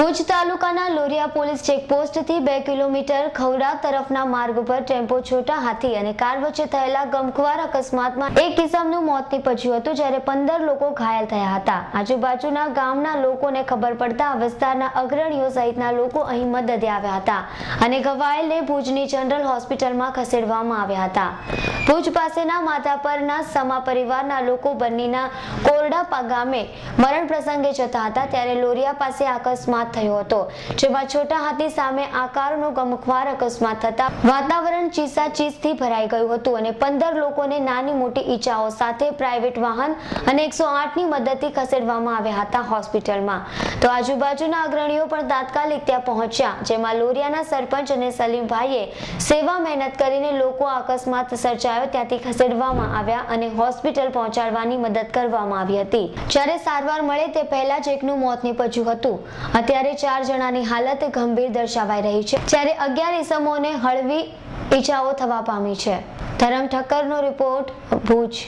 ભુજ તાલુકાના લોરિયા પોલીસ ચેકપોસ્ટથી બે કિલોમીટર ખવડા તરફના માર્ગ પર ટેમ્પો છોટા હાથી અને કાર વચ્ચે થયેલા ગમખ્વાર અકસ્માતમાં એક કિસમનું મોત નીપજ્યું હતું જ્યારે પંદર લોકો ઘાયલ થયા હતા. આજુબાજુના ગામના લોકોને ખબર પડતા વિસ્તારના અગ્રણીઓ સહિતના લોકો અહીં મદદે આવ્યા હતા અને ઘવાયેલને ભુજની જનરલ હોસ્પિટલમાં ખસેડવામાં આવ્યા હતા. ભુજ પાસેના માધાપરના સમા પરિવારના લોકો બન્નીના કોરડા ગામે મરણ પ્રસંગે જતા હતા ત્યારે લોરિયા પાસે અકસ્માત થયો હતો, જેમાં છોટા હાથી સામે આકારનો ગમખ્વાર અકસ્માત થતા વાતાવરણ ચીસાચીસથી ભરાઈ ગયું હતું અને પંદર લોકોને નાની મોટી ઈજાઓ સાથે પ્રાઇવેટ વાહન અને એકસો આઠની મદદથી ખસેડવામાં આવ્યા હતા હોસ્પિટલમાં. તો આજુબાજુના અગ્રણીઓ પણ તાત્કાલિક ત્યાં પહોંચ્યા, જેમાં લોરિયાના સરપંચ અને સલીમભાઈએ સેવા મહેનત કરીને લોકો અકસ્માત અકસ્માત સર્જાયો ત્યાંથી ખસેડવામાં આવ્યા અને હોસ્પિટલ પહોંચાડવાની મદદ કરવામાં આવી હતી. જ્યારે સારવાર મળે તે પહેલા જ એકનું મોત નીપજ્યું હતું. અત્યારે ચાર જણાની હાલત ગંભીર દર્શાવાઈ રહી છે. જ્યારે અગિયાર ઇસમોને હળવી ઈજાઓ થવા પામી છે. ધરમ ઠક્કરનો રિપોર્ટ ભુજ.